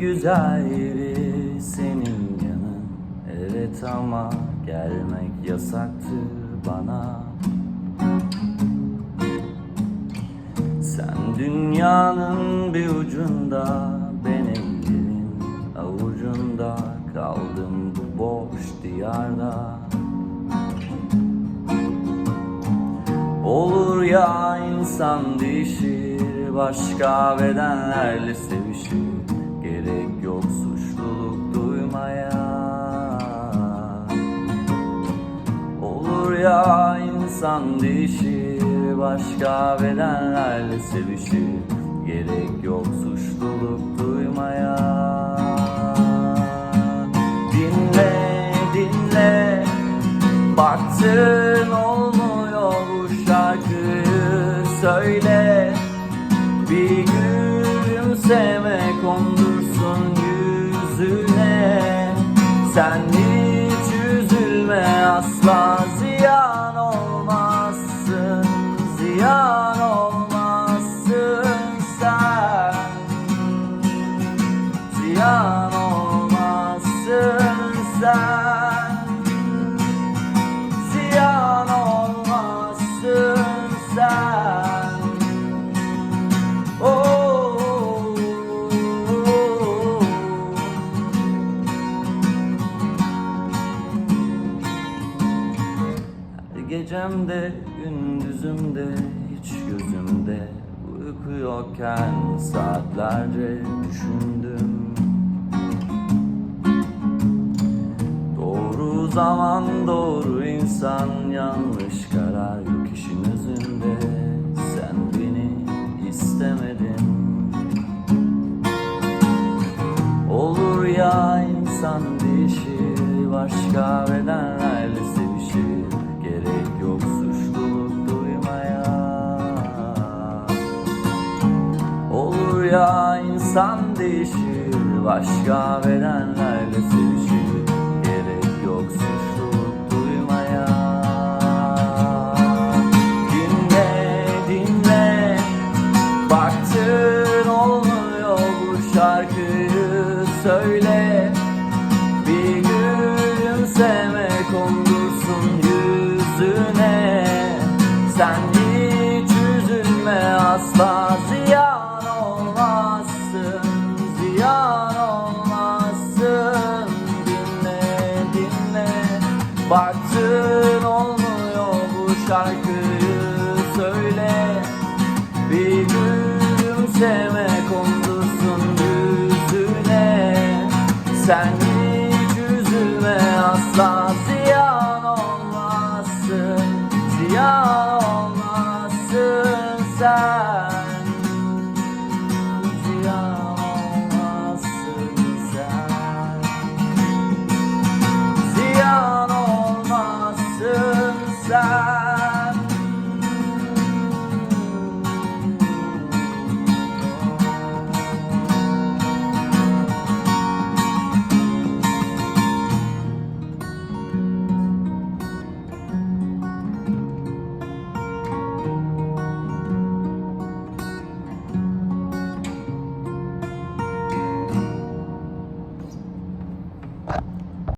güzel yeri senin yanın. Evet ama gelmek yasaktı bana. Sen dünyanın bir ucunda Benim yerin avucunda Kaldım bu boş diyarda. Olur ya insan değişir Başka bedenlerle sevişir yok suçluluk duymaya Olur ya insan değişir Başka bedenlerle sevişir. Gerek yok suçluluk duymaya. Dinle dinle Baktın olmuyor bu şarkıyı. Söyle Bir gülümseme kondursun Sen hiç üzülme asla ziyan olmazsın Ziyan olmazsın sen. Ziyan olmazsın gecemde, gündüzümde, hiç gözümde Uyku yokken saatlerce düşündüm. Doğru zaman doğru insan yanlış karar yok işin özünde. Sen beni istemedin. Olur ya insan değişir Başka bedenlerle Olur ya insan değişir Başka bedenlerle sevişir. Gerek yok suçluluk duymaya. Dinle dinle Baktın olmuyor bu şarkıyı söyle. Bir gülümseme kondursun yüzüne. Sen hiç üzülme asla Baktın olmuyor bu şarkıyı söyle. Bir gülümseme kondursun yüzüne. Sen hiç üzülme asla ziyan olmazsın Ziyan olmazsın sen